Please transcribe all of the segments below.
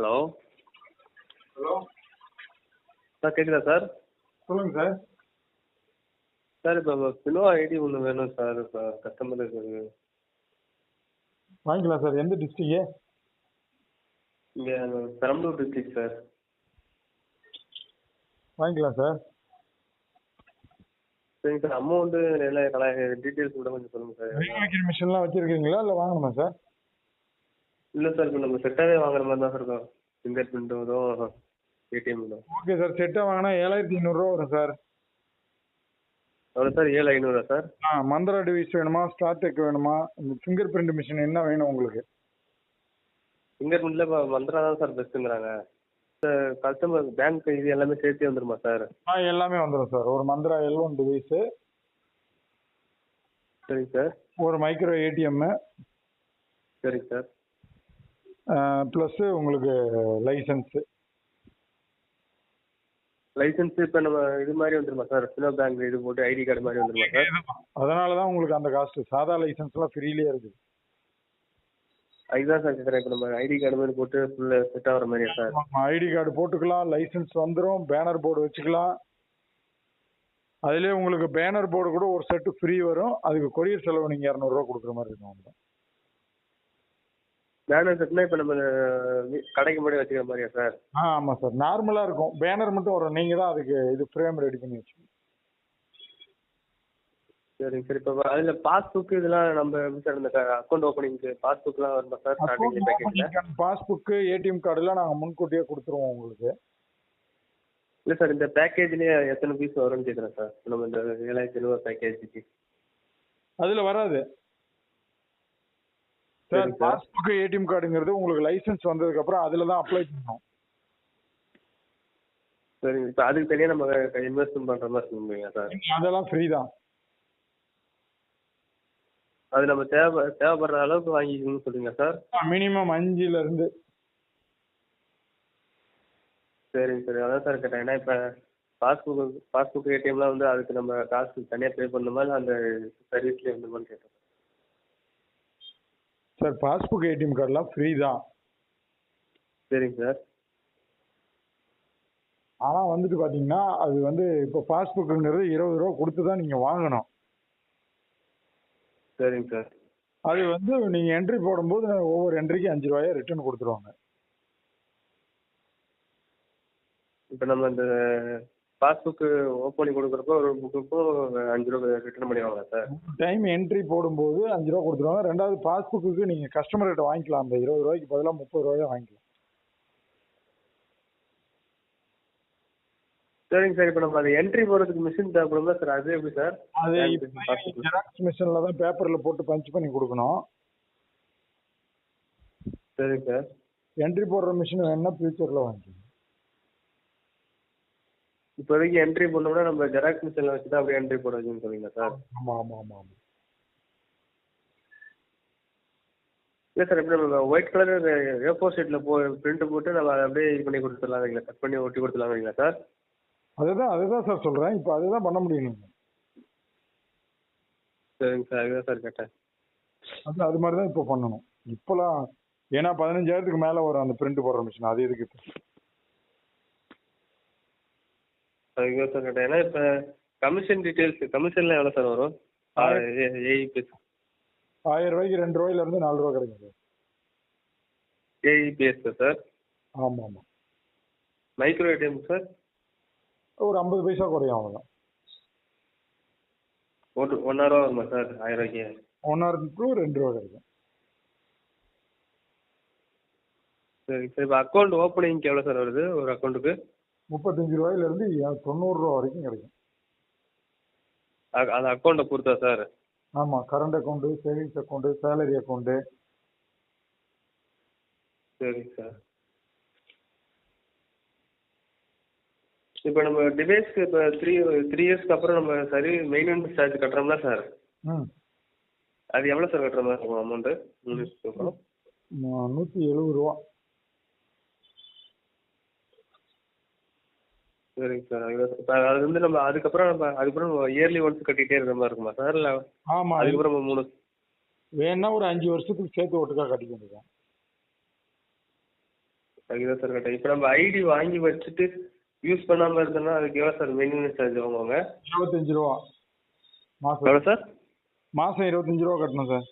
Hello. Hello. Sir கேட்குதா sir? சொல்லுங்க sir. Sir இப்போ பினோ ஐடி ஒன்று வேணும் சார் இப்போ கஸ்டமருக்கு வாங்கிக்கலாம் சார். எந்த டிஸ்ட்ரிக்ட் இங்கே பெரம்பலூர் டிஸ்ட்ரிக்ட் சார். வாங்கிக்கலாம் சார். சரிங்க சார் அமௌண்ட்டு கலா டீட்டெயில்ஸ் கூட கொஞ்சம் சொல்லுங்கள் சார். வெயில் வைக்கிற மிஷின்லாம் வச்சிருக்கீங்களா? இல்லை வாங்கணுமா சார்? இல்லை சார் இப்போ நம்ம செட்டாகவே வாங்குற மாதிரி தான் சார் இருக்கும். ஃபிங்கர் பிரிண்ட்டும் இதுவும் ஏடிஎம் ஓகே சார் செட்டாக வாங்கினா ஏழாயிரத்தி ஐநூறுரூவா வரும் சார் எவ்வளோ சார் ஏழு ஐநூறா சார் ஆ மந்திரா டிவைஸ் வேணுமா? ஸ்டார் டெக் வேணுமா? இந்த ஃபிங்கர் பிரிண்ட் மிஷின் என்ன வேணும் உங்களுக்கு? ஃபிங்கர் பிரிண்ட்டில் இப்போ மந்த்ரா தான் சார் பெஸ்ட்டுங்கிறாங்க சார் கஸ்டமர் பேங்க் இது எல்லாமே சேர்த்தே வந்துருமா சார் ஆ எல்லாமே வந்துடும் சார் ஒரு மந்திரா எல் ஒன் டிவைஸு சரிங்க சார் ஒரு மைக்ரோ ஏடிஎம்மு சரிங்க சார் ப்ளஸ்ஸு உங்களுக்கு லைசன்ஸு லைசன்ஸ் இப்போ நம்ம இது மாதிரி வந்துருமா சார் ஃபினோ பேங்க் இது போட்டு ஐடி கார்டு மாதிரி வந்துருமா சார் அதனால தான் உங்களுக்கு அந்த காஸ்ட்டு சாதா லைசன்ஸ்லாம் ஃப்ரீலேயே இருக்குது. அதுதான் சார் கேட்குறேன் இப்போ நம்ம ஐடி கார்டு மாதிரி போட்டு ஃபுல்லு செட் ஆகிற மாதிரியா சார் ஐடி கார்டு போட்டுக்கலாம். லைசன்ஸ் வந்துடும் பேனர் போர்டு வச்சுக்கலாம். அதுலேயே உங்களுக்கு பேனர் போர்டு கூட ஒரு செட்டு ஃப்ரீ வரும். அதுக்கு கொரியர் செலவு நீங்கள் இரநூறுவா கொடுக்குற மாதிரி இருக்கும் பேனர் செட்னா இப்போ நம்ம கடைக்கு முன்னாடி வச்சுக்கிற மாதிரியா சார் ஆ ஆமாம் சார் நார்மலாக இருக்கும். பேனர் மட்டும் வரும். நீங்கள் தான் அதுக்கு இது ஃப்ரேம் ரெடி பண்ணி வச்சுக்கணும். சரிங்க சார் இப்போ அதில் பாஸ்புக் இதெல்லாம் நம்ம எப்படி சார் இந்த அக்கௌண்ட் ஓப்பனிங்க்கு பாஸ்புக்லாம் வருமா சார் ஸ்டார்டிங் பேக்கேஜில் பாஸ்புக்கு ஏடிஎம் கார்டுலாம் நாங்கள் முன்கூட்டியே கொடுத்துருவோம் உங்களுக்கு. இல்லை சார் இந்த பேக்கேஜ்லேயே எத்தனை பீஸ் வரும்னு கேட்குறேன் சார் நம்ம இந்த ஏழாயிரத்தி ஐநூறு பேக்கேஜுக்கு அதில் வராது. சார். பாஸ்புக் ஏடிஎம் கார்டுங்கிறது உங்களுக்கு லைசன்ஸ் வந்ததுக்கப்புறம் அதில் தான் அப்ளை பண்ணணும். சரிங்க இப்போ அதுக்கு தனியாக நம்ம இன்வெஸ்ட்மெண்ட் பண்ணுற மாதிரி இருக்குங்களா சார். அதெல்லாம் ஃப்ரீ தான். அது நம்ம தேவை தேவைப்படுற அளவுக்கு வாங்கிக்கணும்னு சொல்றீங்களா சார். மினிமம் அஞ்சுலேருந்து சரிங்க சார். அதான் சார் கேட்டேன். ஏன்னா இப்போ பாஸ்புக் பாஸ்புக் ஏடிஎம்லாம் வந்து அதுக்கு நம்ம காசு தனியாக பே பண்ணணுமா இல்லை அந்த சர்வீஸ்லேயே வந்துருமான்னு கேட்டேன். சார் பாஸ்புக் ஏடிஎம் கார்டெலாம் ஃப்ரீ தான். சரிங்க சார். ஆனால் வந்துட்டு பார்த்தீங்கன்னா அது வந்து இப்போ பாஸ்புக்குங்கிறது இருபது ரூபா கொடுத்து தான் நீங்கள் வாங்கணும். சரிங்க சார். அது வந்து நீங்கள் என்ட்ரி போடும்போது ஒவ்வொரு என்ட்ரிக்கு அஞ்சு ரூபாயா ரிட்டர்ன் கொடுத்துருவாங்க. இப்போ நம்ம இந்த பாஸ்புக்கு ஓப்பனிங் கொடுக்குறப்போ ஒரு புக்குக்கும் அஞ்சு ரூபா ரிட்டர்ன் பண்ணிடுவாங்களா சார் டைம் என்ட்ரி போடும்போது அஞ்சு ரூபா கொடுத்துருவாங்க. ரெண்டாவது பாஸ்புக்கு நீங்கள் கஸ்டமர்கிட்ட வாங்கிக்கலாம். அந்த இருபது ரூபாய்க்கு பதிலாக முப்பது ரூபாயா வாங்கிக்கலாம். சரிங்க சார் இப்போ நம்ம அது என்ட்ரி போடுறதுக்கு மிஷின் தேவைப்படும்ல சார் அது எப்படி சார் அது. ஜெராக்ஸ் மிஷினில் தான் பேப்பரில் போட்டு பஞ்ச் பண்ணி கொடுக்கணும். சரிங்க சார் என்ட்ரி போடுற மிஷின் வேணுன்னா ஃபியூச்சரில் வாங்கிக்கலாம். இப்போதைக்கு என்ட்ரி பண்ணோம்னா நம்ம ஜெராக்ஸ் மிஷினில் வச்சு தான் அப்படியே என்ட்ரி போட வைக்கணும்னு சொல்றீங்களா சார் ஆமாம் ஆமாம் ஆமாம் ஆமாம் இல்லை சார் எப்படி நம்ம ஒயிட் கலர் ஏ ஃபோர் ஷீட்டில் போ பிரிண்ட் போட்டு நம்ம அதை அப்படியே இது பண்ணி கொடுத்துடலாம் கட் பண்ணி ஒட்டி கொடுத்துடலாங்களா சார் அதுதான் அதுதான் சார் சொல்கிறேன் இப்போ அதுதான் பண்ண முடியும். சரிங்க சார் அதுதான் சார் கேட்டேன். அது அது மாதிரி தான் இப்போ பண்ணணும். இப்போலாம் ஏன்னா பதினஞ்சாயிரத்துக்கு மேலே வரும் அந்த பிரிண்ட் போடுற மிஷின் அது எதுக்கு? சார் கேட்டேன் ஏன்னா இப்போ கமிஷன் டீட்டெயில்ஸ் கமிஷன்லாம் எவ்வளோ சார் வரும்? ஏஇபிஎஸ் ஆயிரம். ரூபாய்க்கு ரெண்டு ரூபாயிலேருந்து நாலு ரூபா கிடைக்கும் சார். AEPS sir? ஆமாம் ஆமாம் மைக்ரோ ஏடிஎம் சார்? ஒரு ஐம்பது பைசா குறையும் அவ்வளோதான் ஒரு ஒன்றாயிரம் வருமா சார்? ஆயிரம் ரூபாய்க்கு? ஒன்னாயிரத்துக்கு ரெண்டு ரூபா கிடைக்கும். சரிங்க சார். இப்போ அக்கௌண்ட் ஓப்பனிங்க்கு எவ்வளோ சார் வருது? ஒரு அக்கௌண்ட்டுக்கு முப்பத்தஞ்சு ரூபாயிலேருந்து தொண்ணூறுரூவா வரைக்கும் கிடைக்கும். அந்த அக்கௌண்ட்டை பொறுத்தா சார் ஆமாம் current account savings account salary account சரிங்க சார் இப்போ நம்ம டிவைஸ்க்கு இப்போ த்ரீ த்ரீ இயர்ஸ்க்கு அப்புறம் நம்ம சரி மெயின்டெனன்ஸ் சார்ஜ் கட்டுறோம்ல சார் ம். அது எவ்வளோ சார் கட்டுற மாதிரி இருக்கும் அமௌண்ட்டு மூணு வருஷத்துக்கு அப்புறம் நூற்றி எழுபது ரூபா. சரிங்க சார். அதுதான் இப்போ அது வந்து நம்ம அதுக்கப்புறம் நம்ம அதுக்கப்புறம் இயர்லி ஒன்ஸ் கட்டிகிட்டே இருக்கிற மாதிரி இருக்குமா சார்? இல்லை ஆமாம் அதுக்கப்புறம் நம்ம மூணு வேணா ஒரு அஞ்சு வருஷத்துக்கு சேர்த்து ஒட்டுக்கா கட்டிக்க வேண்டியதான் அதுதான் சார் கேட்டேன் இப்போ நம்ம ஐடி வாங்கி வச்சுட்டு யூஸ் பண்ணாமல் இருந்தோம்னா அதுக்கு எவ்வளோ சார் மெயின்டெனன்ஸ் சார்ஜ் வாங்குவாங்க? இருபத்தஞ்சு ரூபா. மாசம். எவ்வளோ சார்? மாசம் இருபத்தஞ்சு ரூபா கட்டணும் சார்.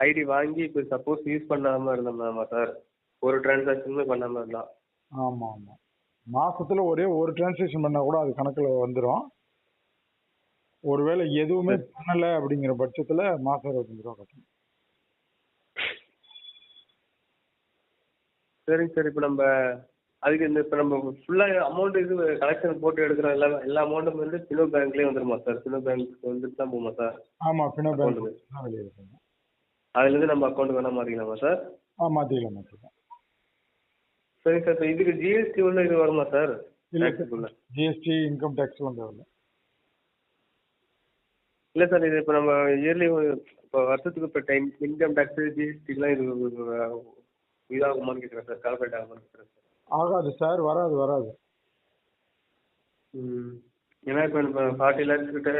ஐடி வாங்கி இப்போ சப்போஸ் யூஸ் பண்ணாமல் இருந்தோம்னா சார்? ஒரு டிரான்சாக்ஷனுமே பண்ணாமல் இருந்தால் ஆமா ஆமா மாசத்துல ஒரே ஒரு டிரான்சாக்ஷன் பண்ணா கூட அது கணக்குல வந்துடும் ஒருவேளை எதுவுமே பண்ணல அப்படிங்கிற பட்சத்துல மாசம் இருபத்தஞ்சு ரூபா கட்டணும். சரிங்க சார். இப்போ நம்ம அதுக்கு இந்த இப்போ நம்ம ஃபுல்லாக அமௌண்ட் இது கலெக்ஷன் போட்டு எடுக்கிற எல்லா எல்லா அமௌண்ட்டும் வந்து ஃபினோ பேங்க்லேயே வந்துருமா சார் ஃபினோ பேங்க் வந்துட்டு தான் போகுமா சார் ஆமா ஃபினோ பேங்க் Account. வெளியே இருக்குங்க. அதுலேருந்து நம்ம அக்கௌண்ட் வேணால் மாற்றிக்கலாமா சார் ஆ மாத்திக்கலாம் மாத்திக்கலாம். சரிங்க சார் இப்போ இதுக்கு ஜிஎஸ்டி உள்ள இது வருமா சார்? இல்ல? ஜிஎஸ்டி இன்கம் டேக்ஸ் வந்து வரல இல்லை சார் இது இப்போ நம்ம இயர்லி இப்போ வருஷத்துக்கு இப்போ டைம் இன்கம் டேக்ஸு ஜிஎஸ்டிலாம் இது இதாகுமான்னு கேட்குறேன் சார் கால்குலேட் ஆகுமான்னு கேட்குறேன் சார். ஆகாது சார் வராது வராது. ம். ஏன்னா இப்போ நம்ம ஃபார்ட்டி லேக்ஸ் கிட்ட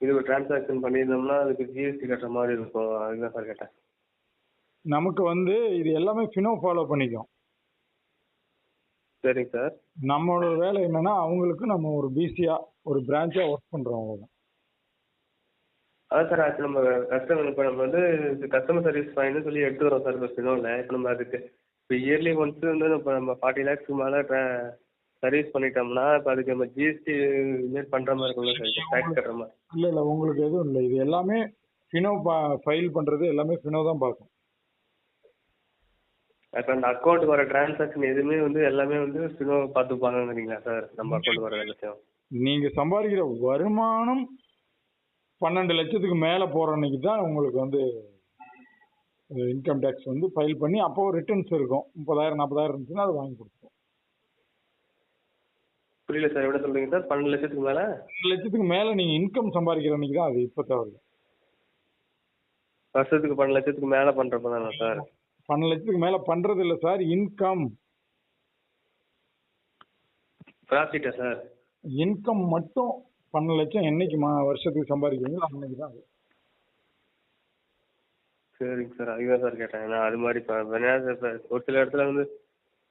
இது டிரான்சாக்ஷன் பண்ணியிருந்தோம்னா அதுக்கு ஜிஎஸ்டி கட்டுற மாதிரி இருக்கும். அதுதான் சார் கேட்டேன். நமக்கு வந்து இது எல்லாமே ஃபினோ ஃபாலோ பண்ணிக்கும். சரிங்க சார். நம்மளோட வேலை என்னன்னா அவங்களுக்கு நம்ம ஒரு பிசியா ஒரு பிரான்ச்சா ஒர்க் பண்றோம் அவ்வளவுதான். அதான் சார் அது நம்ம கஸ்டமர் இப்போ நம்ம வந்து கஸ்டமர் சர்வீஸ் ஃபைன்னு சொல்லி எடுத்து வரோம் சார் இப்போ ஃபினோவில் இப்போ நம்ம அதுக்கு இப்போ இயர்லி ஒன்ஸ் வந்து இப்போ நம்ம ஃபார்ட்டி லேக்ஸ்க்கு மேலே சர்வீஸ் பண்ணிட்டோம்னா இப்போ அதுக்கு நம்ம ஜிஎஸ்டி இதுமாரி பண்ணுற மாதிரி இருக்கும்ல சார் டேக்ஸ் கட்டுற மாதிரி. இல்ல இல்ல உங்களுக்கு எதுவும் இல்லை இது எல்லாமே ஃபினோ ஃபைல் பண்றது எல்லாமே ஃபினோ தான் பார்க்கும். இப்போ அந்த அக்கௌண்ட் வர டிரான்சாக்ஷன் எதுவுமே வந்து எல்லாமே வந்து ஃபினோ பார்த்துப்பாங்கங்கிறீங்களா சார் நம்ம அக்கௌண்ட் வர எல்லாத்தையும். நீங்க சம்பாதிக்கிற வருமானம் பன்னெண்டு லட்சத்துக்கு மேல போற அன்னைக்கு தான் உங்களுக்கு வந்து இன்கம் டேக்ஸ் வந்து ஃபைல் பண்ணி அப்போ ரிட்டர்ன்ஸ் இருக்கும். முப்பதாயிரம் நாற்பதாயிரம் இருந்துச்சுன்னா அது வாங்கி கொடுத்துரும் புரியல சார் எவ்வளோ சொல்றீங்க சார் பன்னெண்டு லட்சத்துக்கு மேலே? பன்னெண்டு லட்சத்துக்கு மேல நீங்க இன்கம் சம்பாதிக்கிற அன்னைக்கு தான் அது இப்போ தவறு. வருஷத்துக்கு பன்னெண்டு லட்சத்துக்கு மேலே பண்ணுறப்ப தானே சார் பன்னெண்டு லட்சத்துக்கு மேல பண்றது இல்ல சார். இன்கம் ப்ராஃபிட்டா சார்? இன்கம் மட்டும் பன்னெண்டு லட்சம் என்னைக்கு மா வருஷத்துக்கு சம்பாதிக்கிறீங்களோ அன்னைக்கு தான் சரிங்க சார். அதுதான் சார் கேட்டேன். ஏன்னா அது மாதிரி இப்போ இப்போ ஒரு சில இடத்துல வந்து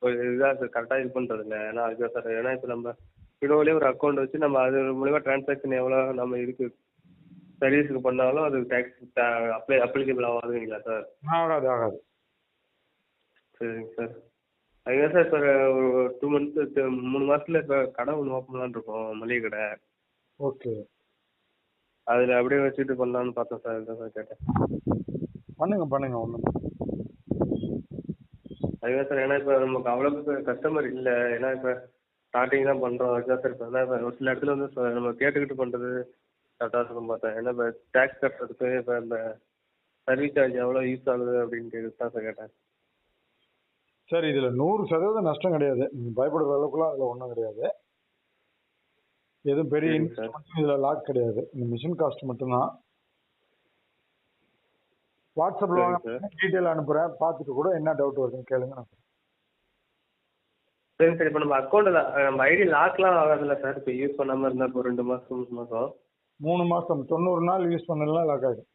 ஒரு இதாக சார் கரெக்டாக இது பண்ணுறது இல்லை ஏன்னா அதுதான் சார் ஏன்னா இப்போ நம்ம ஃபினோவிலே ஒரு அக்கௌண்ட் வச்சு நம்ம அது மூலிமா டிரான்சாக்ஷன் எவ்வளோ நம்ம இதுக்கு சர்வீஸுக்கு பண்ணாலும் அது டேக்ஸ் அப்ளை அப்ளிகபிள் ஆகாதுங்களா சார்? ஆகாது ஆகாது. சரிங்க சார். அதுதான் சார் இப்போ ஒரு டூ மந்த்ஸ் மூணு மாதத்துல இப்போ கடை ஒன்று ஓப்பன் பண்ணலான்னு இருக்கோம் மளிகை கடை. ஓகே அதில் அப்படியே வச்சுட்டு பண்ணலான்னு பார்த்தேன் சார் அதுதான் சார் கேட்டேன். பண்ணுங்க பண்ணுங்க ஒன்றும் அதுதான் சார் ஏன்னா இப்போ நமக்கு அவ்வளோக்கு கஸ்டமர் இல்லை ஏன்னா இப்போ ஸ்டார்டிங் தான் பண்ணுறோம் அதுதான் சார் இப்போ ஏன்னா இப்போ ஒரு சில இடத்துல வந்து இப்போ நம்ம கேட்டுக்கிட்டு பண்ணுறது கரெக்டாக இருக்கும் பார்த்தேன். ஏன்னா இப்போ டேக்ஸ் கட்டுறதுக்கு இப்போ இந்த சர்வீஸ் சார்ஜ் எவ்வளோ யூஸ் ஆகுது அப்படின்னு கேட்டு தான் சார் கேட்டேன். சரி இதுல நூறு சதவீதம் நஷ்டம் கிடையாது. நீங்க பயப்படுற அளவுக்குலாம் அதுல ஒன்றும் கிடையாது. எதுவும் பெரிய சரிங்க சார். இன்வெஸ்ட்மெண்ட் இதுல லாக் கிடையாது. இந்த மிஷின் காஸ்ட் மட்டும்தான். வாட்ஸ்அப்ல சரிங்க வாங்க சார். டீட்டெயில் அனுப்புறேன். பார்த்துட்டு கூட என்ன டவுட் வருதுன்னு கேளுங்க நான். சரிங்க சார். இப்போ நம்ம அக்கௌண்ட்டில் நம்ம ஐடி லாக்லாம் ஆகாதுல்ல சார்? இப்போ யூஸ் பண்ணாமல் இருந்தால் இப்போ ரெண்டு மாதம் மூணு மாதம் மூணு மாசம். தொண்ணூறு நாள் யூஸ் பண்ணலாம் லாக் ஆகிடும்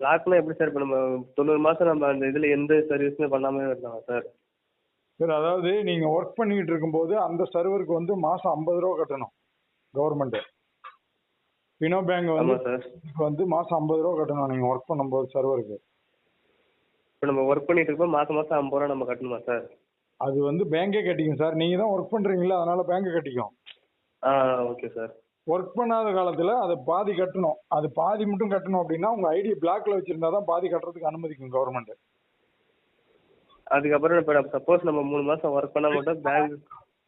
லாக்னா எப்படி சார் இப்போ நம்ம தொண்ணூறு மாதம் நம்ம அந்த இதில் எந்த சர்வீஸுமே பண்ணாமல் இருந்தோம் சார் சரி அதாவது நீங்க ஒர்க் பண்ணிக்கிட்டு இருக்கும்போது அந்த சர்வருக்கு வந்து மாசம் ஐம்பது ரூபா கட்டணும் கவர்மெண்ட் பினோ பேங்க் வந்து வந்து மாசம் ஐம்பது ரூபா கட்டணும் நீங்க ஒர்க் பண்ணும்போது சர்வருக்கு இப்போ நம்ம ஒர்க் பண்ணிட்டு இருக்கோம் மாதம் மாதம் ஐம்பது ரூபா நம்ம கட்டணுமா சார் அது வந்து பேங்கே கட்டிக்கும் சார் நீங்க தான் ஒர்க் பண்றீங்களா? அதனால பேங்க் கட்டிக்கும். ஆ ஓகே சார் ஒர்க் பண்ணாத காலத்துல அது பாதி கட்டணும். அது பாதி மட்டும் கட்டணும் அப்படின்னா உங்க ஐடி பிளாக்ல வச்சிருந்தா தான் பாதி கட்டுறதுக்கு அனுமதிக்கும் கவர்மெண்ட் அதுக்கப்புறம் இப்போ சப்போஸ் நம்ம மூணு மாதம் ஒர்க் பண்ணால் மட்டும் பேங்க்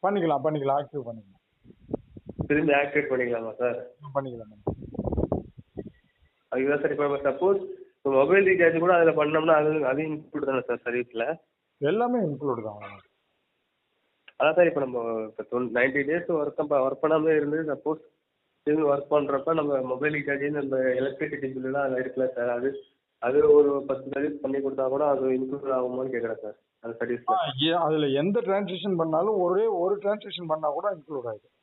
பண்ணிக்கலாம் பண்ணிக்கலாம் ஆக்டிவ் பண்ணிக்கலாம். திரும்பி ஆக்டிவேட் பண்ணிக்கலாமா சார் பண்ணிக்கலாம் அதுதான் சார் இப்போ சப்போஸ் இப்போ மொபைல் ரீசார்ஜ் கூட அதில் பண்ணோம்னா அது அது இன்க்ளூட் தானே சார் சர்வீஸில் எல்லாமே இன்க்ளூட் தான். அதான் சார் இப்போ நம்ம இப்போ நைன்டி டேஸ் ஒர்க் ஒர்க் பண்ணாமல் இருந்து சப்போஸ் திரும்பி ஒர்க் பண்ணுறப்ப நம்ம மொபைல் ரீசார்ஜ் நம்ம எலக்ட்ரிசிட்டி பில்லுலாம் அதில் இருக்குல்ல சார் அது அது ஒரு பத்து சர்வீஸ் பண்ணி கொடுத்தா கூட அது இன்க்ளூட் ஆகுமான்னு கேட்குறேன் சார் அந்த சர்வீஸில் அதுல எந்த டிரான்சாக்ஷன் பண்ணாலும் ஒரே ஒரு டிரான்சாக்ஷன் பண்ணா கூட இன்க்ளூட் ஆயிடும்.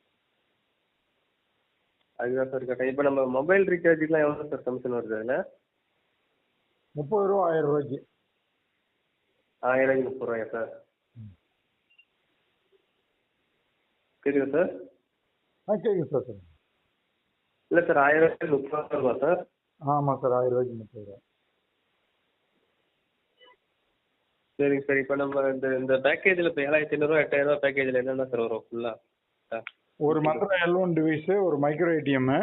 அதுதான் சார் கேட்டேன். இப்போ நம்ம மொபைல் ரீசார்ஜுக்குலாம் எவ்வளோ சார் கமிஷன் வருது அதில்? முப்பது ரூபா ஆயிரம் ரூபாய்க்கு. ஆயிரம் முப்பது ரூபாயா சார் கேட்குதா சார் ஆ கேட்குது சார் சொல்லுங்கள் இல்லை சார் ஆயிரம் ரூபாய்க்கு முப்பது ரூபா சார் ஆமாம் சார் ஆயிரம் ரூபாய்க்கு முப்பது ரூபா. சரிங்க சார் இப்போ நம்ம இந்த இந்த பேக்கேஜில் இப்போ ஏழாயிரத்தி ஐநூறுரூவா எட்டாயிரரூவா பேக்கேஜில் என்னென்ன சார் வரும் ஃபுல்லாக ஒரு மந்த்ரா எல் ஒன் டிவைஸு ஒரு மைக்ரோ ஏடிஎம்மு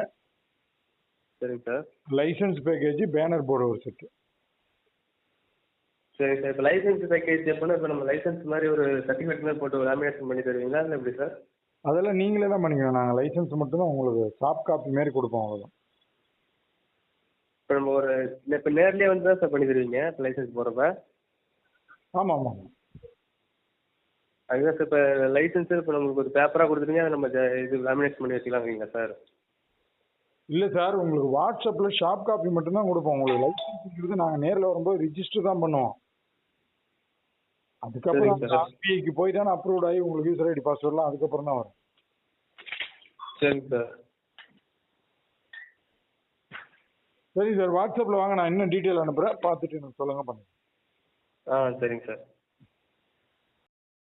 சரிங்க sir licence package banner board ஒரு செட்டு சரி சார் இப்போ லைசன்ஸ் பேக்கேஜ் எப்படின்னா இப்போ நம்ம லைசன்ஸ் மாதிரி ஒரு சர்டிஃபிகேட் மாதிரி போட்டு லாமினேஷன் பண்ணி தருவீங்களா? இல்லை எப்படி சார் அதெல்லாம் நீங்களே தான் பண்ணிக்கணும். நாங்கள் லைசன்ஸ் மட்டும்தான் உங்களுக்கு சாஃப்ட் காப்பி மாரி கொடுப்போம் அவ்வளோதான் இப்போ நம்ம ஒரு இப்போ நேர்லேயே வந்து தான் சார் பண்ணி தருவீங்க லைசன்ஸ் போடுறப்ப? ஆமாம் ஆமாம். ஆமாம் அதுதான் சார் இப்போ லைசன்ஸ் இப்போ நம்மளுக்கு ஒரு பேப்பராக கொடுத்துருங்க அதை நம்ம ஜ- இது லாமினேட் பண்ணி வச்சுக்கலாங்கிறீங்களா சார் இல்லை சார் உங்களுக்கு வாட்ஸ்அப்பில் ஷாப் காப்பி மட்டும்தான் கொடுப்போம். உங்களுக்கு லைசன்ஸுங்கிறது நாங்கள் நேரில் வரும்போது ரிஜிஸ்டர் தான் பண்ணுவோம். அதுக்கப்புறம். ஆர்பிஐக்கு போய் தானே அப்ரூவ்ட் ஆகி உங்களுக்கு யூசர் ஐடி பாஸ்வேர்ட்லாம் அதுக்கப்புறம் தான் வரும். சரிங்க சார். சரி சார் வாட்ஸ்அப்பில் வாங்க நான் இன்னும் டீட்டெயில் அனுப்புகிறேன் பார்த்துட்டு எனக்கு சொல்லுங்கள் பண்ணுங்க. ஆ சரிங்க சார்.